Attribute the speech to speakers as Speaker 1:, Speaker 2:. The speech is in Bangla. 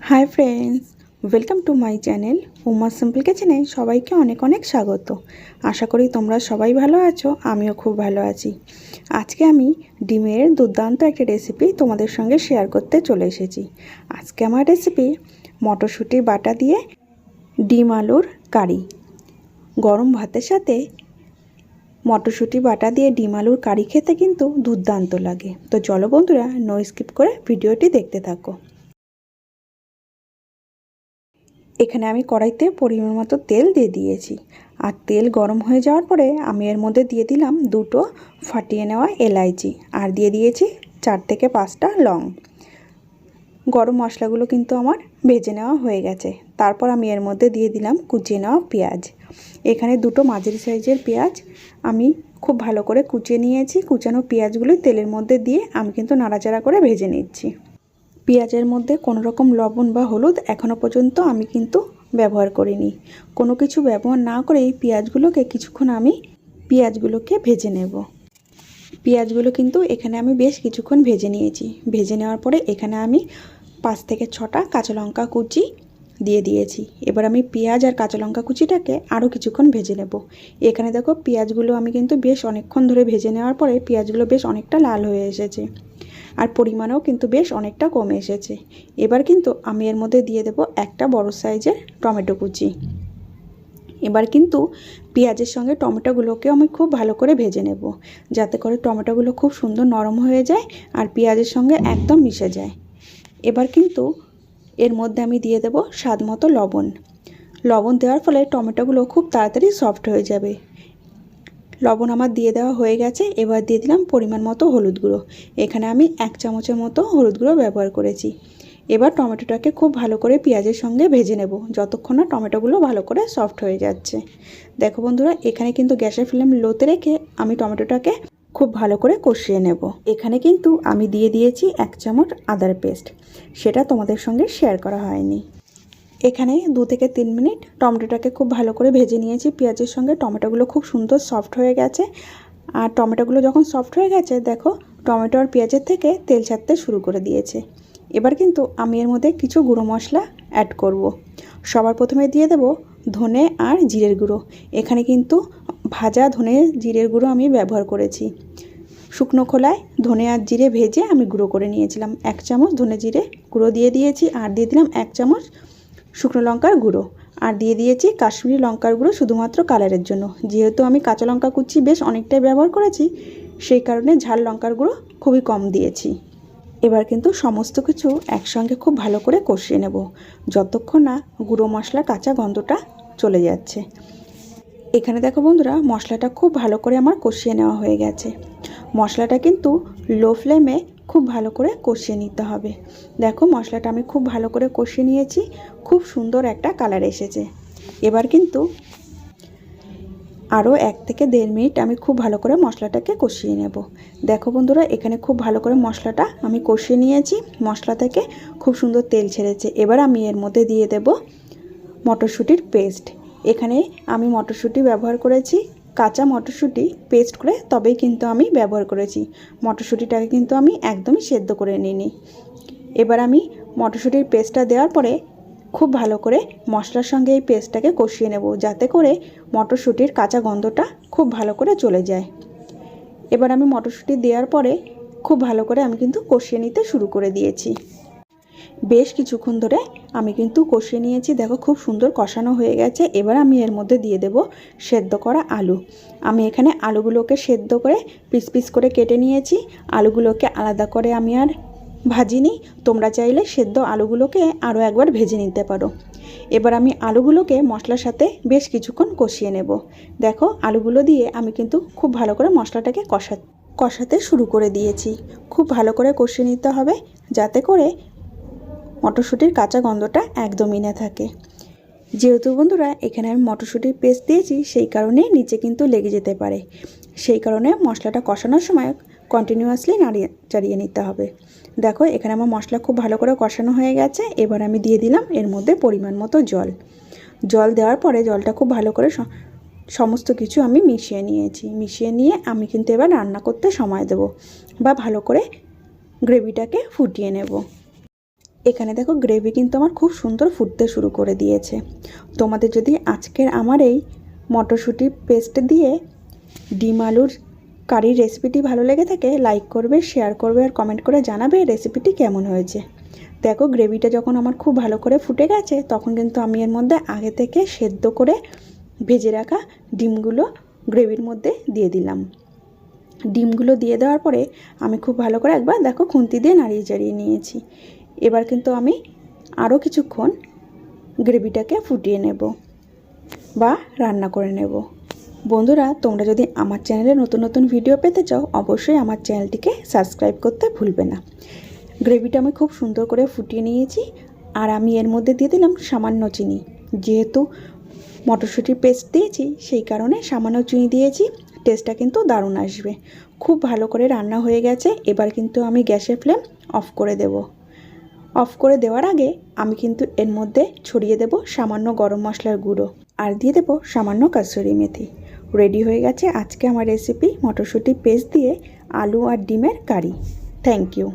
Speaker 1: Hi friends, welcome to my channel Uma simple কিচেনে সবাইকে অনেক অনেক স্বাগত। আশা করি তোমরা সবাই ভালো আছো, আমিও খুব ভালো আছি। আজকে আমি ডিমের দুর্দান্ত একটা রেসিপি তোমাদের সঙ্গে শেয়ার করতে চলে এসেছি। আজকে আমার রেসিপি মটরশুঁটি বাটা দিয়ে ডিম আলুর কারি। গরম ভাতের সাথে মটরশুঁটি বাটা দিয়ে ডিম আলুর কারি খেতে কিন্তু দুর্দান্ত লাগে। তো চলো বন্ধুরা নো স্কিপ করে ভিডিওটি দেখতে থাকো। এখানে আমি কড়াইতে পরিমাণ মতো তেল দিয়ে দিয়েছি। আর তেল গরম হয়ে যাওয়ার পরে আমি এর মধ্যে দিয়ে দিলাম দুটো ফাটিয়ে নেওয়া এলাইচি। আর দিয়ে দিয়েছি চার থেকে পাঁচটা লং। গরম মশলাগুলো কিন্তু আমার ভেজে নেওয়া হয়ে গেছে। তারপর আমি এর মধ্যে দিয়ে দিলাম কুচিয়ে নেওয়া পেঁয়াজ। এখানে দুটো মাঝারি সাইজের পেঁয়াজ আমি খুব ভালো করে কুচিয়ে নিয়েছি। কুচানো পেঁয়াজগুলো তেলের মধ্যে দিয়ে আমি কিন্তু নাড়াচাড়া করে ভেজে নিচ্ছি। পেঁয়াজের মধ্যে কোনো রকম লবণ বা হলুদ এখনও পর্যন্ত আমি কিন্তু ব্যবহার করিনি। কোনো কিছু ব্যবহার না করে এই পেঁয়াজগুলোকে কিছুক্ষণ আমি পেঁয়াজগুলোকে ভেজে নেব। পেঁয়াজগুলো কিন্তু এখানে আমি বেশ কিছুক্ষণ ভেজে নিয়েছি। ভেজে নেওয়ার পরে এখানে আমি পাঁচ থেকে ছটা কাঁচা লঙ্কা কুচি দিয়ে দিয়েছি। এবার আমি পেঁয়াজ আর কাঁচা লঙ্কা কুচিটাকে আরও কিছুক্ষণ ভেজে নেব। এখানে দেখো পেঁয়াজগুলো আমি কিন্তু বেশ অনেকক্ষণ ধরে ভেজে নেওয়ার পরে পেঁয়াজগুলো বেশ অনেকটা লাল হয়ে এসেছে। আর পরিমাণেও কিন্তু বেশ অনেকটা কমে এসেছে। এবার কিন্তু আমি এর মধ্যে দিয়ে দেব একটা বড় সাইজের টমেটো কুচি। এবার কিন্তু পেঁয়াজের সঙ্গে টমেটোগুলোকেও আমি খুব ভালো করে ভেজে নেব, যাতে করে টমেটোগুলো খুব সুন্দর নরম হয়ে যায় আর পেঁয়াজের সঙ্গে একদম মিশে যায়। এবার কিন্তু এর মধ্যে আমি দিয়ে দেব স্বাদ মতো লবণ। লবণ দেওয়ার ফলে টমেটোগুলো খুব তাড়াতাড়ি সফট হয়ে যাবে। লবণ আমার দিয়ে দেওয়া হয়ে গেছে, এবার দিয়ে দিলাম পরিমাণ মতো হলুদ গুঁড়ো। এখানে আমি এক চামচের মতো হলুদ গুঁড়ো ব্যবহার করেছি। এবার টমেটোটাকে খুব ভালো করে পেঁয়াজের সঙ্গে ভেজে নেব, যতক্ষণ না টমেটোগুলো ভালো করে সফট হয়ে যাচ্ছে। দেখো বন্ধুরা, এখানে কিন্তু গ্যাসের ফ্লেম লোতে রেখে আমি টমেটোটাকে খুব ভালো করে কষিয়ে নেব। এখানে কিন্তু আমি দিয়ে দিয়েছি এক চামচ আদার পেস্ট, সেটা তোমাদের সঙ্গে শেয়ার করা হয়নি। এখানে দু থেকে তিন মিনিট টমেটোটাকে খুব ভালো করে ভেজে নিয়েছি। পেঁয়াজের সঙ্গে টমেটোগুলো খুব সুন্দর সফট হয়ে গেছে। আর টমেটোগুলো যখন সফট হয়ে গেছে, দেখো, টমেটো আর পেঁয়াজের থেকে তেল ছাড়তে শুরু করে দিয়েছে। এবার কিন্তু আমি এর মধ্যে কিছু গুঁড়ো মশলা অ্যাড করব। সবার প্রথমে দিয়ে দেব ধনে আর জিরের গুঁড়ো। এখানে কিন্তু ভাজা ধনে জিরের গুঁড়ো আমি ব্যবহার করেছি। শুকনো খোলায় ধনে আর জিরে ভেজে আমি গুঁড়ো করে নিয়েছিলাম। এক চামচ ধনে জিরে গুঁড়ো দিয়ে দিয়েছি। আর দিয়ে দিলাম এক চামচ শুকনো লঙ্কার গুঁড়ো। আর দিয়ে দিয়েছি কাশ্মীরি লঙ্কার গুঁড়ো শুধুমাত্র কালারের জন্য। যেহেতু আমি কাঁচা লঙ্কা কুচি বেশ অনেকটাই ব্যবহার করেছি, সেই কারণে ঝাল লঙ্কার গুঁড়ো খুবই কম দিয়েছি। এবার কিন্তু সমস্ত কিছু একসঙ্গে খুব ভালো করে কষিয়ে নেব, যতক্ষণ না গুঁড়ো মশলার কাঁচা গন্ধটা চলে যাচ্ছে। এখানে দেখো বন্ধুরা, মশলাটা খুব ভালো করে আমার কষিয়ে নেওয়া হয়ে গেছে। মশলাটা কিন্তু লো ফ্লেমে খুব ভালো করে কষিয়ে নিতে হবে। দেখো, মশলাটা আমি খুব ভালো করে কষিয়ে নিয়েছি। খুব সুন্দর একটা কালার এসেছে। এবার কিন্তু আরও এক থেকে দেড় মিনিট আমি খুব ভালো করে মশলাটাকে কষিয়ে নেব। দেখো বন্ধুরা, এখানে খুব ভালো করে মশলাটা আমি কষিয়ে নিয়েছি। মশলা থেকে খুব সুন্দর তেল ছেড়েছে। এবার আমি এর মধ্যে দিয়ে দেব মটরশুঁটির পেস্ট এখানে আমি মটরশুঁটি ব্যবহার করেছি। কাঁচা মটরশুঁটি পেস্ট করে তবেই কিন্তু আমি ব্যবহার করেছি। মটরশুঁটিটাকে কিন্তু আমি একদমই সেদ্ধ করে নিইনি। এবার আমি মটরশুঁটির পেস্টটা দেওয়ার পরে খুব ভালো করে মশলার সঙ্গে এই পেস্টটাকে কষিয়ে নেব, যাতে করে মটরশুঁটির কাঁচা গন্ধটা খুব ভালো করে চলে যায়। এবার আমি মটরশুঁটি দেওয়ার পরে খুব ভালো করে আমি কিন্তু কষিয়ে নিতে শুরু করে দিয়েছি। বেশ কিছুক্ষণ ধরে আমি কিন্তু কষিয়ে নিয়েছি। দেখো খুব সুন্দর কষানো হয়ে গেছে। এবার আমি এর মধ্যে দিয়ে দেব সেদ্ধ করা আলু। আমি এখানে আলুগুলোকে সেদ্ধ করে পিস পিস করে কেটে নিয়েছি। আলুগুলোকে আলাদা করে আমি আর ভাজিনি। তোমরা চাইলে সেদ্ধ আলুগুলোকে আরও একবার ভেজে নিতে পারো। এবার আমি আলুগুলোকে মশলার সাথে বেশ কিছুক্ষণ কষিয়ে নেব। দেখো আলুগুলো দিয়ে আমি কিন্তু খুব ভালো করে মশলাটাকে কষা, কষাতে শুরু করে দিয়েছি। খুব ভালো করে কষিয়ে নিতে হবে। যাতে করে মটরশুঁটির কাঁচা গন্ধটা একদমই না থাকে। যেহেতু বন্ধুরা, এখানে আমি মটরশুঁটির পেস্ট দিয়েছি, সেই কারণে নিচে কিন্তু লেগে যেতে পারে। সেই কারণে মশলাটা কষানোর সময় কন্টিনিউয়াসলি নাড়িয়ে, চাড়িয়ে নিতে হবে। দেখো, এখানে আমার মশলা খুব ভালো করে কষানো হয়ে গেছে। এবার আমি দিয়ে দিলাম এর মধ্যে পরিমাণ মতো জল। জল দেওয়ার পরে জলটা খুব ভালো করে সমস্ত কিছু আমি মিশিয়ে নিয়েছি। মিশিয়ে নিয়ে আমি কিন্তু এবার রান্না করতে সময় দেব বা ভালো করে গ্রেভিটাকে ফুটিয়ে নেব। এখানে দেখো গ্রেভি কিন্তু আমার খুব সুন্দর ফুটতে শুরু করে দিয়েছে। তোমাদের যদি আজকের আমার এই মটরশুঁটি পেস্ট দিয়ে ডিম আলুর কারির রেসিপিটি ভালো লেগে থাকে লাইক করবে শেয়ার করবে আর কমেন্ট করে জানাবে রেসিপিটি কেমন হয়েছে। দেখো গ্রেভিটা যখন আমার খুব ভালো করে ফুটে গেছে, তখন কিন্তু আমি এর মধ্যে আগে থেকে সেদ্ধ করে ভেজে রাখা ডিমগুলো গ্রেভির মধ্যে দিয়ে দিলাম। ডিমগুলো দিয়ে দেওয়ার পরে আমি খুব ভালো করে একবার দেখো খুন্তি দিয়ে নাড়িয়ে চাড়িয়ে নিয়েছি। এবার কিন্তু আমি আরও কিছুক্ষণ গ্রেভিটাকে ফুটিয়ে নেব বা রান্না করে নেব। বন্ধুরা, তোমরা যদি আমার চ্যানেলে নতুন নতুন ভিডিও পেতে চাও, অবশ্যই আমার চ্যানেলটিকে সাবস্ক্রাইব করতে ভুলবে না। গ্রেভিটা আমি খুব সুন্দর করে ফুটিয়ে নিয়েছি আর আমি এর মধ্যে দিয়ে দিলাম সামান্য চিনি। যেহেতু মটরশুঁটির পেস্ট দিয়েছি, সেই কারণে সামান্য চিনি দিয়েছি টেস্টটা কিন্তু দারুণ আসবে। খুব ভালো করে রান্না হয়ে গেছে, এবার কিন্তু আমি গ্যাসের ফ্লেম অফ করে দেব। অফ করে দেওয়ার আগে আমি কিন্তু এর মধ্যে ছড়িয়ে দেব সামান্য গরম মশলার গুঁড়ো আর দিয়ে দেবো সামান্য কাসুরি মেথি। রেডি হয়ে গেছে আজকে আমার রেসিপি মটরশুঁটি পেস্ট দিয়ে আলু আর ডিমের কারি। Thank you